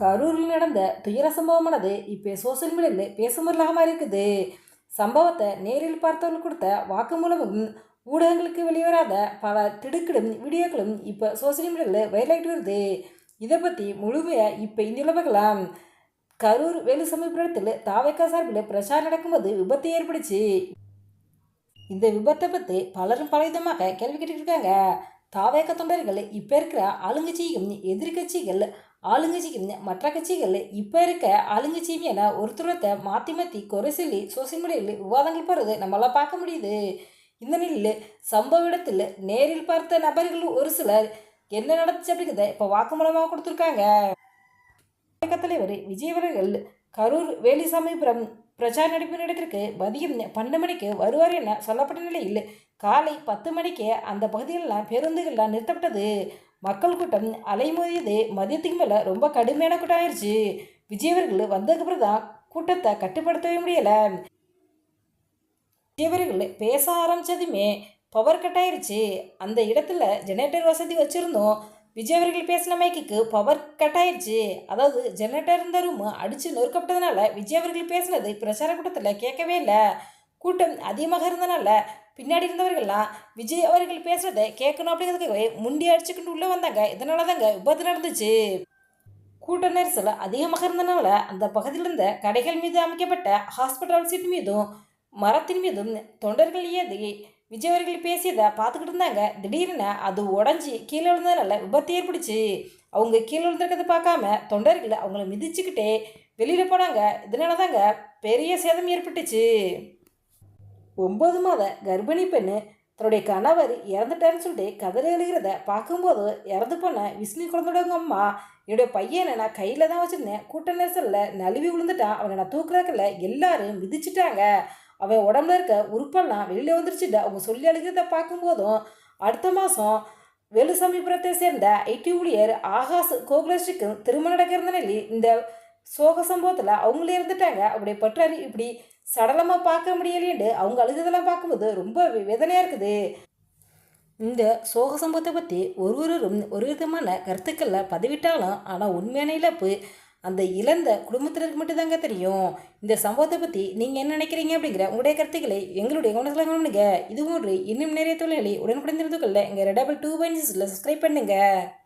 கரூரில் நடந்த துயர சம்பவமானது இப்போ சோசியல் மீடியாவில் பேசும் பொருளாக இருக்குது சம்பவத்தை நேரில் பார்த்தவர்கள் கொடுத்த வாக்குமூலமும் ஊடகங்களுக்கு வெளிவராத பல திடுக்கிடும் வீடியோக்களும் இப்போ சோசியல் மீடியாவில் வைரலாகிட்டு வருது. இதை பற்றி முழுமையாக இப்போ இந்தியில் பார்க்கலாம். கரூர் வேலுசமயபுரத்தில் தாவைக்கா சார்பில் பிரச்சாரம் நடக்கும்போது விபத்து ஏற்பட்டுச்சு. இந்த விபத்தை பற்றி பலரும் பல விதமாக கேள்வி கேட்டுக்கிட்டு இருக்காங்க. தாவேக தொண்டர்கள் இப்போ இருக்கிற ஆளுங்கட்சியும் எதிர்கட்சிகள் ஆளுங்கட்சிக்கும் மற்ற கட்சிகள் இப்போ இருக்க ஆளுங்கட்சியும் என ஒருத்தரத்தை மாற்றி மாற்றி குறை சொல்லி சோசியல் மீடியாவில் விவாதங்கள் போகிறது நம்மளால் பார்க்க முடியுது. இந்த நிலையில் சம்பவ இடத்தில் நேரில் பார்த்த நபர்கள் ஒரு சிலர் என்ன நடந்துச்சு அப்படிங்கிறத இப்போ வாக்குமூலமாக கொடுத்துருக்காங்க. தலைவர் விஜயவர்கள் கரூர் வேலிசாமிபுரம் பிரச்சார நடிப்பு நடத்திற்கு மதியம் பன்னெண்டு மணிக்கு வருவார் என சொல்லப்பட்ட நிலையில் காலை பத்து மணிக்கு அந்த பகுதிகளெல்லாம் பேருந்துகள்லாம் நிறுத்தப்பட்டது. மக்கள் கூட்டம் அலைமோதியது மதியத்துக்கு மேலே ரொம்ப கடுமையான கூட்டம் ஆயிடுச்சு விஜய் அவர்கள் வந்ததுக்கப்புறம் தான் கூட்டத்தை கட்டுப்படுத்தவே முடியலை. விஜயவர்கள் பேச ஆரம்பித்ததுமே பவர் கட் ஆயிருச்சு. அந்த இடத்துல ஜெனரேட்டர் வசதி வச்சுருந்தோம். விஜய் அவர்கள் பேசின மைக்கு பவர் கட் ஆயிடுச்சு அதாவது ஜெனரேட்டர் இருந்த ரூம் அடித்து நொறுக்கப்பட்டதுனால விஜய் அவர்கள் பேசினது பிரச்சார கூட்டத்தில் கேட்கவே இல்லை. கூட்டம் அதிகமாக இருந்தனால பின்னாடி இருந்தவர்கள்லாம் விஜய் அவர்கள் பேசுகிறத கேட்கணும் அப்படிங்கிறதுக்காகவே முண்டி அடிச்சுக்கிட்டு உள்ளே வந்தாங்க. இதனால தாங்க விபத்து நடந்துச்சு. கூட்ட நெரிசல் அதிகமாக இருந்தனால அந்த பகுதியில் இருந்த கடைகள் மீது அமைக்கப்பட்ட ஹாஸ்பிட்டல் சீட் மீதும் மரத்தின் மீதும் தொண்டர்கள் ஏறி விஜய் அவர்கள் பேசியதை பார்த்துக்கிட்டு இருந்தாங்க. திடீர்னு அது உடஞ்சி கீழே விழுந்ததுனால விபத்து ஏற்படுச்சு அவங்க கீழே விழுந்திருக்கிறத பார்க்காம தொண்டர்கள் அவங்கள மிதிச்சுக்கிட்டே வெளியில் போனாங்க. இதனால தாங்க பெரிய சேதம் ஏற்பட்டுச்சு. ஒம்பது மாத கர்ப்பிணி பெண்ணு தன்னுடைய கணவர் இறந்துட்டாருன்னு சொல்லிட்டு கதறி எழுகிறத பார்க்கும்போது இறந்து போன விஷ்ணு குழந்தையோட அம்மா என்னுடைய பையனை நான் கையில் தான் வச்சுருந்தேன். கூட்ட நெரிசலில் நழுவி விழுந்துட்டான் அவனை நான் தூக்குறதுக்குள்ள எல்லாரும் மிதிச்சிட்டாங்க. அவன் உடம்புல இருக்க உறுப்பெல்லாம் வெளியில் வந்துருச்சுட்டு அவங்க சொல்லி அழுகிறத பார்க்கும்போதும் அடுத்த மாதம் வேலுசாமிபுரத்தை சேர்ந்த ஐடி ஊழியர் ஆகாஷ் கோகுலஸ்ரீக்கு திருமணம் நடக்கிற நிலை இந்த சோக சம்பவத்தில் அவங்களே இருந்துட்டாங்க அப்படி பற்றாரு இப்படி சடலமாக பார்க்க முடியலையேண்டு அவங்க அழுகுதெல்லாம் பார்க்கும்போது ரொம்ப வேதனையாக இருக்குது. இந்த சோக சம்பவத்தை பற்றி ஒருவரும் ஒரு விதமான கருத்துக்களை பதிவிட்டாலும் ஆனால் உண்மையான இழப்பு அந்த இழந்த குடும்பத்தினருக்கு மட்டும்தாங்க தெரியும். இந்த சம்பவத்தை பற்றி நீங்கள் என்ன நினைக்கிறீங்க அப்படிங்கிற உங்களுடைய கருத்துக்களை எங்களுடைய கவனத்தில் கவனிங்க. இது போன்று இன்னும் நிறைய தொழில்களை உடனுக்குடன் தெரிந்து கொள்ள எங்கள் ரெடபிள் டூ பாயிண்ட் சப்ஸ்கிரைப் பண்ணுங்கள்